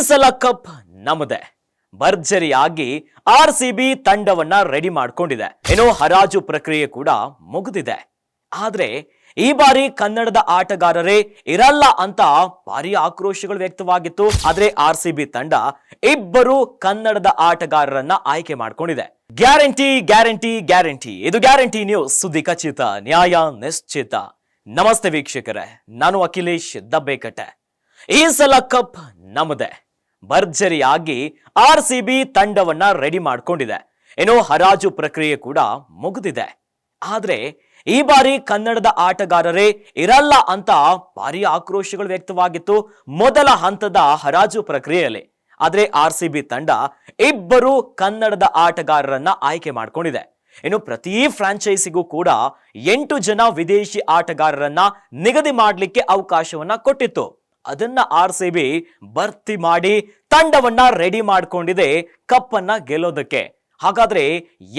ಸಲ ಕಪ್ ನಮ್ದೆ. ಭರ್ಜರಿಯಾಗಿ ಆರ್ ಸಿ ಬಿ ತಂಡವನ್ನ ರೆಡಿ ಮಾಡ್ಕೊಂಡಿದೆ. ಏನೋ ಹರಾಜು ಪ್ರಕ್ರಿಯೆ ಕೂಡ ಮುಗಿದಿದೆ. ಆದ್ರೆ ಈ ಬಾರಿ ಕನ್ನಡದ ಆಟಗಾರರೇ ಇರಲ್ಲ ಅಂತ ಭಾರಿ ಆಕ್ರೋಶಗಳು ವ್ಯಕ್ತವಾಗಿತ್ತು. ಆದ್ರೆ ಆರ್ ಸಿ ತಂಡ ಇಬ್ಬರು ಕನ್ನಡದ ಆಟಗಾರರನ್ನ ಆಯ್ಕೆ ಮಾಡ್ಕೊಂಡಿದೆ. Guarantee guarantee guarantee. ಇದು ಗ್ಯಾರಂಟಿ ನ್ಯೂಸ್. ಸುದ್ದಿ ಖಚಿತ, ನ್ಯಾಯ ನಿಶ್ಚಿತ. ನಮಸ್ತೆ ವೀಕ್ಷಕರೇ. ನಾನು ಅಖಿಲೇಶ್ ದಬ್ಬೇಕಟ್ಟೆ. ಈ ಸಲ ಕಪ್ ನಮ್ಮದೇ ಭರ್ಜರಿಯಾಗಿ ಆರ್ ಸಿ ಬಿ ತಂಡವನ್ನ ರೆಡಿ ಮಾಡ್ಕೊಂಡಿದೆ. ಏನೋ ಹರಾಜು ಪ್ರಕ್ರಿಯೆ ಕೂಡ ಮುಗಿದಿದೆ. ಆದ್ರೆ ಈ ಬಾರಿ ಕನ್ನಡದ ಆಟಗಾರರೇ ಇರಲ್ಲ ಅಂತ ಭಾರಿ ಆಕ್ರೋಶಗಳು ವ್ಯಕ್ತವಾಗಿತ್ತು ಮೊದಲ ಹಂತದ ಹರಾಜು ಪ್ರಕ್ರಿಯೆಯಲ್ಲಿ. ಆದ್ರೆ ಆರ್ ಸಿ ಬಿ ತಂಡ ಇಬ್ಬರು ಕನ್ನಡದ ಆಟಗಾರರನ್ನ ಆಯ್ಕೆ ಮಾಡ್ಕೊಂಡಿದೆ. ಇನ್ನು ಪ್ರತಿ ಫ್ರಾಂಚೈಸಿಗೂ ಕೂಡ ಎಂಟು ಜನ ವಿದೇಶಿ ಆಟಗಾರರನ್ನ ನಿಗದಿ ಮಾಡಲಿಕ್ಕೆ ಅವಕಾಶವನ್ನ ಕೊಟ್ಟಿತ್ತು. ಅದನ್ನ ಆರ್ ಸಿ ಬಿ ಭರ್ತಿ ಮಾಡಿ ತಂಡವನ್ನ ರೆಡಿ ಮಾಡ್ಕೊಂಡಿದೆ ಕಪ್ಪನ್ನ ಗೆಲ್ಲೋದಕ್ಕೆ. ಹಾಗಾದ್ರೆ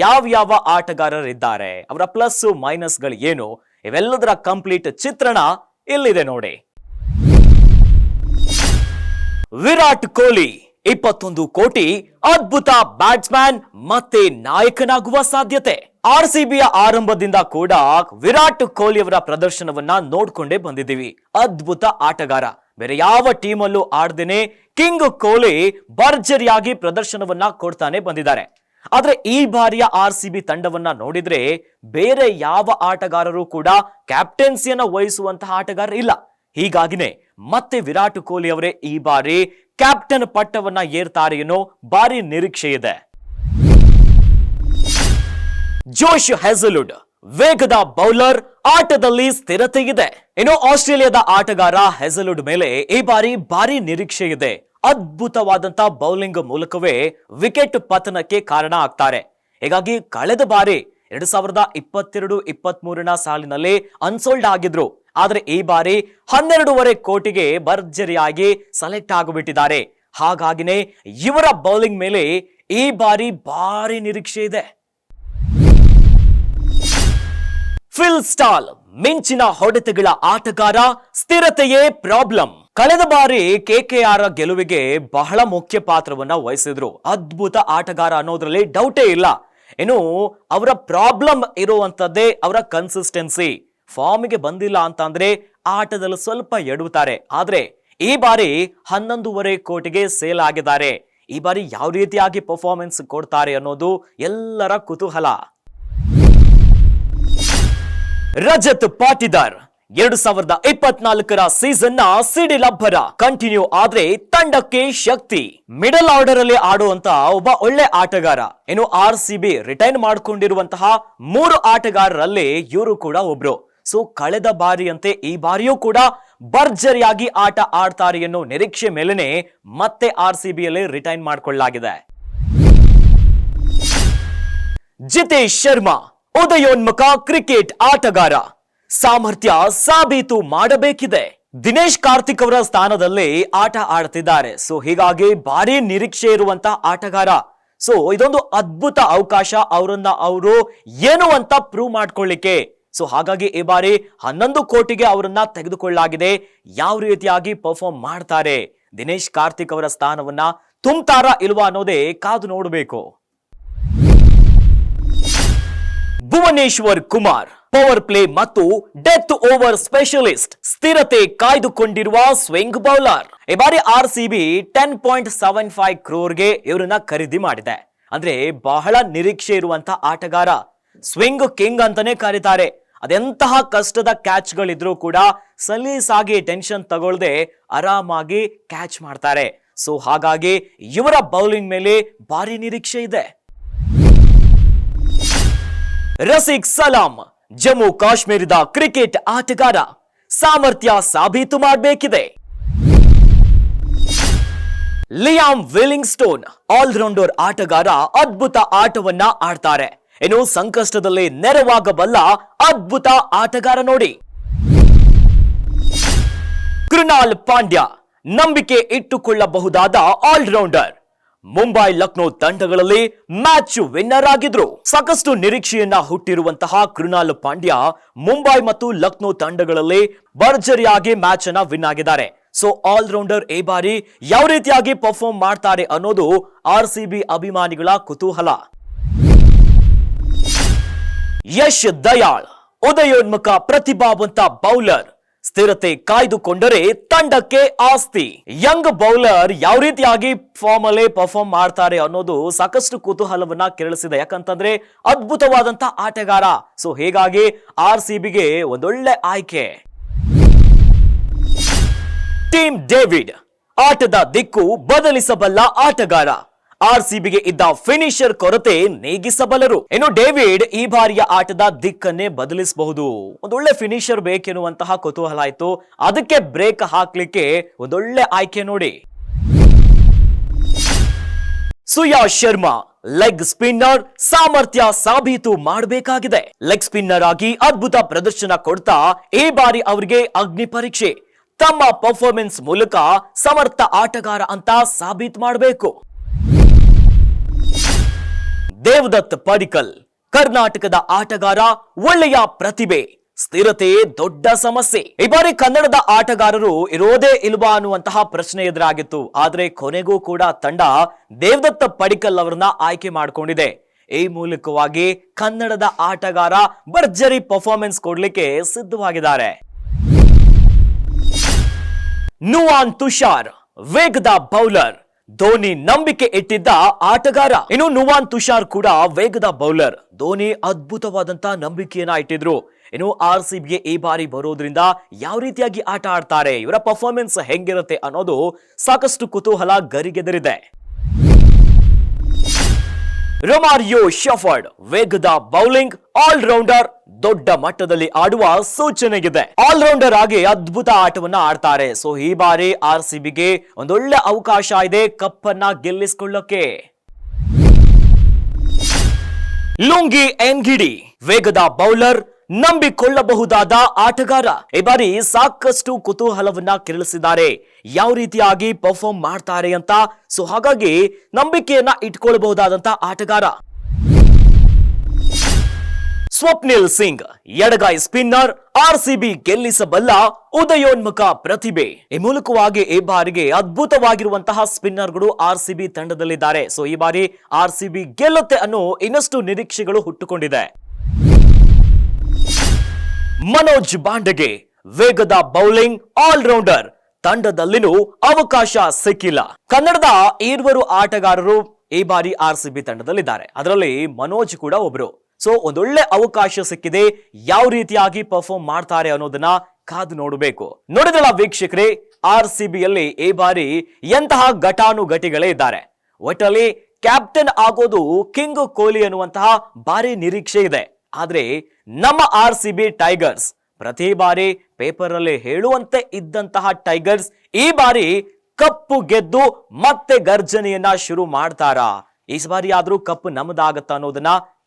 ಯಾವ ಯಾವ ಆಟಗಾರರಿದ್ದಾರೆ? ಅವರ ಪ್ಲಸ್ ಮೈನಸ್ಗಳು ಏನು? ಇವೆಲ್ಲದರ ಕಂಪ್ಲೀಟ್ ಚಿತ್ರಣ ಇಲ್ಲಿದೆ ನೋಡಿ. ವಿರಾಟ್ ಕೊಹ್ಲಿ ಇಪ್ಪತ್ತೊಂದು ಕೋಟಿ ಅದ್ಭುತ ಬ್ಯಾಟ್ಸ್ಮನ್ ಮತ್ತೆ ನಾಯಕನಾಗುವ ಸಾಧ್ಯತೆ. ಆರ್ ಸಿ ಬಿಯ ಆರಂಭದಿಂದ ಕೂಡ ವಿರಾಟ್ ಕೊಹ್ಲಿ ಅವರ ಪ್ರದರ್ಶನವನ್ನ ನೋಡ್ಕೊಂಡೇ ಬಂದಿದ್ದೀವಿ. ಅದ್ಭುತ ಆಟಗಾರ. ಬೇರೆ ಯಾವ ಟೀಮಲ್ಲೂ ಆಡ್ದೇನೆ ಕಿಂಗ್ ಕೊಹ್ಲಿ ಭರ್ಜರಿಯಾಗಿ ಪ್ರದರ್ಶನವನ್ನ ಕೊಡ್ತಾನೆ ಬಂದಿದ್ದಾರೆ. ಆದ್ರೆ ಈ ಬಾರಿಯ ಆರ್ ಸಿ ಬಿ ತಂಡವನ್ನ ನೋಡಿದ್ರೆ ಬೇರೆ ಯಾವ ಆಟಗಾರರು ಕೂಡ ಕ್ಯಾಪ್ಟೆನ್ಸಿಯನ್ನ ವಹಿಸುವಂತಹ ಆಟಗಾರ ಇಲ್ಲ. ಹೀಗಾಗಿನೇ ಮತ್ತೆ ವಿರಾಟ್ ಕೊಹ್ಲಿ ಅವರೇ ಈ ಬಾರಿ ಕ್ಯಾಪ್ಟನ್ ಪಟ್ಟವನ್ನ ಏರ್ತಾರೆ ಅನ್ನೋ ಭಾರಿ ನಿರೀಕ್ಷೆ ಇದೆ. ಜೋಶ್ ಹೆಸಲುಡ್ ವೇಗದ ಬೌಲರ್ ಆಟದಲ್ಲಿ ಸ್ಥಿರತೆ ಇದೆ ಇನ್ನು ಆಸ್ಟ್ರೇಲಿಯಾದ ಆಟಗಾರ ಹೆಸಲುಡ್ ಮೇಲೆ ಈ ಬಾರಿ ಭಾರಿ ನಿರೀಕ್ಷೆ ಇದೆ. ಅದ್ಭುತವಾದಂತ ಬೌಲಿಂಗ್ ಮೂಲಕವೇ ವಿಕೆಟ್ ಪತನಕ್ಕೆ ಕಾರಣ ಆಗ್ತಾರೆ. ಹೀಗಾಗಿ ಕಳೆದ ಬಾರಿ ಎರಡ್ ಸಾವಿರದ ಇಪ್ಪತ್ತೆರಡು ಇಪ್ಪತ್ತ್ ಮೂರನ ಸಾಲಿನಲ್ಲಿ ಅನ್ಸೋಲ್ಡ್ ಆಗಿದ್ರು. ಆದ್ರೆ ಈ ಬಾರಿ ಹನ್ನೆರಡೂವರೆ ಕೋಟಿಗೆ ಭರ್ಜರಿಯಾಗಿ ಸೆಲೆಕ್ಟ್ ಆಗಿಬಿಟ್ಟಿದ್ದಾರೆ. ಹಾಗಾಗಿನೇ ಇವರ ಬೌಲಿಂಗ್ ಮೇಲೆ ಈ ಬಾರಿ ಭಾರಿ ನಿರೀಕ್ಷೆ ಇದೆ. ಫಿಲ್ ಸ್ಟಾಲ್ ಮಿಂಚಿನ ಹೊಡೆತಗಳ ಆಟಗಾರ, ಸ್ಥಿರತೆಯೇ ಪ್ರಾಬ್ಲಮ್ ಕಳೆದ ಬಾರಿ ಕೆಕೆಆರ್ ಗೆಲುವಿಗೆ ಬಹಳ ಮುಖ್ಯ ಪಾತ್ರವನ್ನ ವಹಿಸಿದ್ರು. ಅದ್ಭುತ ಆಟಗಾರ ಅನ್ನೋದ್ರಲ್ಲಿ ಡೌಟೇ ಇಲ್ಲ. ಏನು ಅವರ ಪ್ರಾಬ್ಲಮ್ ಇರುವಂತದ್ದೇ ಅವರ ಕನ್ಸಿಸ್ಟೆನ್ಸಿ ಫಾರ್ಮ್ಗೆ ಬಂದಿಲ್ಲ ಅಂತಂದ್ರೆ ಆಟದಲ್ಲಿ ಸ್ವಲ್ಪ ಎಡುತ್ತಾರೆ ಆದ್ರೆ ಈ ಬಾರಿ ಹನ್ನೊಂದೂವರೆ ಕೋಟಿಗೆ ಸೇಲ್ ಆಗಿದ್ದಾರೆ. ಈ ಬಾರಿ ಯಾವ ರೀತಿಯಾಗಿ ಪರ್ಫಾರ್ಮೆನ್ಸ್ ಕೊಡ್ತಾರೆ ಅನ್ನೋದು ಎಲ್ಲರ ಕುತೂಹಲ. ರಜತ್ ಪಾಟಿದಾರ್. ಎರಡು ಸಾವಿರದ ಇಪ್ಪತ್ನಾಲ್ಕರ ಸೀಸನ್ನ ಸಿಡಿಲಬ್ಬರ ಕಂಟಿನ್ಯೂ ಆದ್ರೆ ತಂಡಕ್ಕೆ ಶಕ್ತಿ. ಮಿಡಲ್ ಆರ್ಡರ್ ಅಲ್ಲಿ ಆಡುವಂತ ಒಬ್ಬ ಒಳ್ಳೆ ಆಟಗಾರ. ಏನು ಆರ್ ಸಿ ಬಿ ರಿಟೈನ್ ಮಾಡಿಕೊಂಡಿರುವಂತಹ ಮೂರು ಆಟಗಾರರಲ್ಲಿ ಇವರು ಕೂಡ ಒಬ್ರು. ಸೊ, ಕಳೆದ ಬಾರಿಯಂತೆ ಈ ಬಾರಿಯೂ ಕೂಡ ಭರ್ಜರಿಯಾಗಿ ಆಟ ಆಡ್ತಾರೆ ಅನ್ನೋ ನಿರೀಕ್ಷೆ ಮೇಲೆನೆ ಮತ್ತೆ ಆರ್ ಸಿ ಬಿಯಲ್ಲಿ ರಿಟೈನ್ ಮಾಡಿಕೊಳ್ಳಲಾಗಿದೆ. ಜಿತೇಶ್ ಶರ್ಮಾ. ಉದಯೋನ್ಮುಖ ಕ್ರಿಕೆಟ್ ಆಟಗಾರ. ಸಾಮರ್ಥ್ಯ ಸಾಬೀತು ಮಾಡಬೇಕಿದೆ. ದಿನೇಶ್ ಕಾರ್ತಿಕ್ ಅವರ ಸ್ಥಾನದಲ್ಲಿ ಆಟ ಆಡ್ತಿದ್ದಾರೆ. ಸೊ, ಹೀಗಾಗಿ ಭಾರಿ ನಿರೀಕ್ಷೆ ಇರುವಂತ ಆಟಗಾರ. ಸೊ, ಇದೊಂದು ಅದ್ಭುತ ಅವಕಾಶ ಅವರನ್ನ ಅವರು ಏನು ಅಂತ ಪ್ರೂವ್ ಮಾಡ್ಕೊಳ್ಳಿಕ್ಕೆ. ಸೊ, ಹಾಗಾಗಿ ಈ ಬಾರಿ ಹನ್ನೊಂದು ಕೋಟಿಗೆ ಅವರನ್ನ ತೆಗೆದುಕೊಳ್ಳಲಾಗಿದೆ. ಯಾವ ರೀತಿಯಾಗಿ ಪರ್ಫಾರ್ಮ್ ಮಾಡ್ತಾರೆ? ದಿನೇಶ್ ಕಾರ್ತಿಕ್ ಅವರ ಸ್ಥಾನವನ್ನ ತುಂಬ್ತಾರ ಇಲ್ವಾ ಅನ್ನೋದೇ ಕಾದು ನೋಡಬೇಕು. ಭುವನೇಶ್ವರ್ ಕುಮಾರ್ ಪವರ್ ಪ್ಲೇ ಮತ್ತು ಡೆತ್ ಓವರ್ ಸ್ಪೆಷಲಿಸ್ಟ್ ಸ್ಥಿರತೆ ಕಾಯ್ದುಕೊಂಡಿರುವ ಸ್ವಿಂಗ್ ಬೌಲರ್ ಈ ಬಾರಿ R C B ten point seven five ಕ್ರೋರ್ಗೆ ಇವರನ್ನ ಖರೀದಿ ಮಾಡಿದೆ. ಅಂದ್ರೆ ಬಹಳ ನಿರೀಕ್ಷೆ ಇರುವಂತ ಆಟಗಾರ ಸ್ವಿಂಗ್ ಕಿಂಗ್ ಅಂತಾನೆ ಕರೀತಾರೆ. ಅದೆಂತಹ ಕಷ್ಟದ ಕ್ಯಾಚ್ಗಳಿದ್ರೂ ಕೂಡ ಸಲೀಸಾಗಿ ಟೆನ್ಷನ್ ತಗೊಳ್ಳದೆ ಆರಾಮಾಗಿ ಕ್ಯಾಚ್ ಮಾಡ್ತಾರೆ. ಸೊ ಹಾಗಾಗಿ ಇವರ ಬೌಲಿಂಗ್ ಮೇಲೆ ಭಾರಿ ನಿರೀಕ್ಷೆ ಇದೆ. ರಸಿಕ್ ಸಲಾಂ, ಜಮ್ಮು ಕಾಶ್ಮೀರದ ಕ್ರಿಕೆಟ್ ಆಟಗಾರ ಸಾಮರ್ಥ್ಯ ಸಾಬೀತು ಮಾಡಬೇಕಿದೆ. ಲಿಯಾಮ್ ವಿಲಿಂಗ್ ಸ್ಟೋನ್ ಆಲ್ರೌಂಡರ್ ಆಟಗಾರ ಅದ್ಭುತ ಆಟವನ್ನ ಆಡ್ತಾರೆ. ಇನ್ನು ಸಂಕಷ್ಟದಲ್ಲಿ ನೆರವಾಗಬಲ್ಲ ಅದ್ಭುತ ಆಟಗಾರ ನೋಡಿ. ಕೃಣಾಲ್ ಪಾಂಡ್ಯ, ನಂಬಿಕೆ ಇಟ್ಟುಕೊಳ್ಳಬಹುದಾದ ಆಲ್ರೌಂಡರ್. ಮುಂಬೈ ಲಕ್ನೋ ತಂಡಗಳಲ್ಲಿ ಮ್ಯಾಚ್ ವಿನ್ನರ್ ಆಗಿದ್ರು. ಸಾಕಷ್ಟು ನಿರೀಕ್ಷೆಯನ್ನ ಹುಟ್ಟಿರುವಂತಹ ಕೃಣಾಲ್ ಪಾಂಡ್ಯ ಮುಂಬೈ ಮತ್ತು ಲಕ್ನೋ ತಂಡಗಳಲ್ಲಿ ಭರ್ಜರಿಯಾಗಿ ಮ್ಯಾಚ್ ಅನ್ನ ವಿನ್ ಆಗಿದ್ದಾರೆ. ಸೊ ಆಲ್ ರೌಂಡರ್ ಈ ಬಾರಿ ಯಾವ ರೀತಿಯಾಗಿ ಪರ್ಫಾರ್ಮ್ ಮಾಡ್ತಾರೆ ಅನ್ನೋದು ಆರ್ ಅಭಿಮಾನಿಗಳ ಕುತೂಹಲ. ಯಶ್ ದಯಾಳ್, ಉದಯೋನ್ಮುಖ ಪ್ರತಿಭಾವಂತ ಬೌಲರ್. ಸ್ಥಿರತೆ ಕಾಯ್ದುಕೊಂಡರೆ ತಂಡಕ್ಕೆ ಆಸ್ತಿ. ಯಂಗ್ ಬೌಲರ್ ಯಾವ ರೀತಿಯಾಗಿ ಫಾರ್ಮ್ ಅಲ್ಲೇ ಪರ್ಫಾರ್ಮ್ ಮಾಡ್ತಾರೆ ಅನ್ನೋದು ಸಾಕಷ್ಟು ಕುತೂಹಲವನ್ನ ಕೆರಳಿಸಿದೆ. ಯಾಕಂತಂದ್ರೆ ಅದ್ಭುತವಾದಂತ ಆಟಗಾರ. ಸೊ ಹೀಗಾಗಿ ಆರ್ ಸಿ ಬಿಗೆ ಒಂದೊಳ್ಳೆ ಆಯ್ಕೆ. ಟೀಮ್ ಡೇವಿಡ್ ಆಟದ ದಿಕ್ಕು ಬದಲಿಸಬಲ್ಲ ಆಟಗಾರ. ಆರ್ಸಿಬಿಗೆ ಇದ್ದ ಫಿನಿಷರ್ ಕೊರತೆ ನೀಗಿಸಬಲ್ಲರು. ಇನ್ನು ಡೇವಿಡ್ ಈ ಬಾರಿಯ ಆಟದ ದಿಕ್ಕನ್ನೇ ಬದಲಿಸಬಹುದು. ಒಂದೊಳ್ಳೆ ಫಿನಿಷರ್ ಬೇಕೆನ್ನುವಂತಹ ಕುತೂಹಲ ಆಯ್ತು ಅದಕ್ಕೆ ಬ್ರೇಕ್ ಹಾಕ್ಲಿಕ್ಕೆ ಒಂದೊಳ್ಳೆ ಆಯ್ಕೆ ನೋಡಿ. ಸುಯಾ ಶರ್ಮಾ, ಲೆಗ್ ಸ್ಪಿನ್ನರ್ ಸಾಮರ್ಥ್ಯ ಸಾಬೀತು ಮಾಡಬೇಕಾಗಿದೆ. ಲೆಗ್ ಸ್ಪಿನ್ನರ್ ಆಗಿ ಅದ್ಭುತ ಪ್ರದರ್ಶನ ಕೊಡ್ತಾ ಈ ಬಾರಿ ಅವರಿಗೆ ಅಗ್ನಿ ಪರೀಕ್ಷೆ. ತಮ್ಮ ಪರ್ಫಾರ್ಮೆನ್ಸ್ ಮೂಲಕ ಸಮರ್ಥ ಆಟಗಾರ ಅಂತ ಸಾಬೀತು ಮಾಡಬೇಕು. ದೇವದತ್ ಪಡಿಕಲ್, ಕರ್ನಾಟಕದ ಆಟಗಾರ ಒಳ್ಳೆಯ ಪ್ರತಿಭೆ, ಸ್ಥಿರತೆ ದೊಡ್ಡ ಸಮಸ್ಯೆ. ಈ ಬಾರಿ ಕನ್ನಡದ ಆಟಗಾರರು ಇರೋದೇ ಇಲ್ವಾ ಅನ್ನುವಂತಹ ಪ್ರಶ್ನೆ ಎದುರಾಗಿತ್ತು. ಆದ್ರೆ ಕೊನೆಗೂ ಕೂಡ ತಂಡ ದೇವದತ್ತ ಪಡಿಕಲ್ ಅವರನ್ನ ಆಯ್ಕೆ ಮಾಡಿಕೊಂಡಿದೆ. ಈ ಮೂಲಕವಾಗಿ ಕನ್ನಡದ ಆಟಗಾರ ಭರ್ಜರಿ ಪರ್ಫಾರ್ಮೆನ್ಸ್ ಕೊಡ್ಲಿಕ್ಕೆ ಸಿದ್ಧವಾಗಿದ್ದಾರೆ. ನುವಾನ್ ತುಷಾರ್, ವೇಗದ ಬೌಲರ್ ಧೋನಿ ನಂಬಿಕೆ ಇಟ್ಟಿದ್ದ ಆಟಗಾರ. ಇನ್ನು ನುವಾನ್ ತುಷಾರ್ ಕೂಡ ವೇಗದ ಬೌಲರ್. ಧೋನಿ ಅದ್ಭುತವಾದಂತ ನಂಬಿಕೆಯನ್ನ ಇಟ್ಟಿದ್ರು. ಇನ್ನು ಆರ್ ಸಿ ಬಿಗೆ ಈ ಬಾರಿ ಬರೋದ್ರಿಂದ ಯಾವ ರೀತಿಯಾಗಿ ಆಟ ಆಡ್ತಾರೆ, ಇವರ ಪರ್ಫಾರ್ಮೆನ್ಸ್ ಹೆಂಗಿರುತ್ತೆ ಅನ್ನೋದು ಸಾಕಷ್ಟು ಕುತೂಹಲ ಗರಿಗೆದರಿದೆ. ರೊಮಾರಿಯೋ ಶಫರ್ಡ್, ವೇಗದ ಬೌಲಿಂಗ್ ಆಲ್ ರೌಂಡರ್ ದೊಡ್ಡ ಮಟ್ಟದಲ್ಲಿ ಆಡುವ ಸೂಚನೆಗಿದೆ. ಆಲ್ರೌಂಡರ್ ಆಗಿ ಅದ್ಭುತ ಆಟವನ್ನ ಆಡ್ತಾರೆ. ಸೊ ಈ ಬಾರಿ ಆರ್ ಸಿ ಬಿಗೆ ಒಂದೊಳ್ಳೆ ಅವಕಾಶ ಇದೆ ಕಪ್ಪನ್ನ ಗೆಲ್ಲಿಸಿಕೊಳ್ಳಕ್ಕೆ ಲುಂಗಿ ಎನ್ಗಿಡಿ, ವೇಗದ ಬೌಲರ್, ನಂಬಿಕೊಳ್ಳಬಹುದಾದ ಆಟಗಾರ. ಈ ಬಾರಿ ಸಾಕಷ್ಟು ಕುತೂಹಲವನ್ನ ಕೆರಳಿಸಿದ್ದಾರೆ. ಯಾವ ರೀತಿಯಾಗಿ ಪರ್ಫಾರ್ಮ್ ಮಾಡ್ತಾರೆ ಅಂತ. ಸೊ ಹಾಗಾಗಿ ನಂಬಿಕೆಯನ್ನ ಇಟ್ಕೊಳ್ಳಬಹುದಾದಂತ ಆಟಗಾರ. ಸ್ವಪ್ನಿಲ್ ಸಿಂಗ್, ಎಡಗೈ ಸ್ಪಿನ್ನರ್, ಆರ್ ಸಿಬಿ ಗೆಲ್ಲಿಸಬಲ್ಲ ಉದಯೋನ್ಮುಖ ಪ್ರತಿಭೆ. ಈ ಮೂಲಕವಾಗಿ ಈ ಬಾರಿಗೆ ಅದ್ಭುತವಾಗಿರುವಂತಹ ಸ್ಪಿನ್ನರ್ಗಳು ಆರ್ ಸಿ ಬಿ ತಂಡದಲ್ಲಿದ್ದಾರೆ. ಸೊ, ಈ ಬಾರಿ ಆರ್ ಸಿಬಿ ಗೆಲ್ಲುತ್ತೆ ಅನ್ನೋ ಇನ್ನಷ್ಟು ನಿರೀಕ್ಷೆಗಳು ಹುಟ್ಟುಕೊಂಡಿದೆ. ಮನೋಜ್ ಬಾಂಡಗೆ ವೇಗದ ಬೌಲಿಂಗ್ ಆಲ್ ರೌಂಡರ್ ತಂಡದಲ್ಲಿನೂ ಅವಕಾಶ ಸಿಕ್ಕಿಲ್ಲ. ಕನ್ನಡದ ಈರ್ವರು ಆಟಗಾರರು ಈ ಬಾರಿ ಆರ್ ಸಿ ಬಿ ತಂಡದಲ್ಲಿದ್ದಾರೆ. ಅದರಲ್ಲಿ ಮನೋಜ್ ಕೂಡ ಒಬ್ರು. ಸೊ ಒಂದೊಳ್ಳೆ ಅವಕಾಶ ಸಿಕ್ಕಿದೆ. ಯಾವ ರೀತಿಯಾಗಿ ಪರ್ಫಾರ್ಮ್ ಮಾಡ್ತಾರೆ ಅನ್ನೋದನ್ನ ಕಾದು ನೋಡಬೇಕು. ನೋಡಿದ್ರಲ್ಲ ವೀಕ್ಷಕರೇ ಆರ್ ಸಿ ಬಿಯಲ್ಲಿ ಈ ಬಾರಿ ಎಂತಹ ಘಟಾನುಘಟಿಗಳೇ ಇದ್ದಾರೆ. ಒಟ್ಟಲ್ಲಿ ಕ್ಯಾಪ್ಟನ್ ಆಗೋದು ಕಿಂಗ್ ಕೊಹ್ಲಿ ಅನ್ನುವಂತಹ ಭಾರಿ ನಿರೀಕ್ಷೆ ಇದೆ. ಆದ್ರೆ ನಮ್ಮ ಆರ್ ಸಿ ಬಿ ಟೈಗರ್ಸ್ ಪ್ರತಿ ಬಾರಿ ಪೇಪರ್ ಅಲ್ಲಿ ಹೇಳುವಂತೆ ಇದ್ದಂತಹ ಟೈಗರ್ಸ್ ಈ ಬಾರಿ ಕಪ್ಪು ಗೆದ್ದು ಮತ್ತೆ ಗರ್ಜನೆಯನ್ನ ಶುರು ಮಾಡ್ತಾರಾ? ಈ ಬಾರಿ ಆದ್ರೂ ಕಪ್ಪು ನಮ್ಮದಾಗತ್ತ ಅನ್ನೋದನ್ನ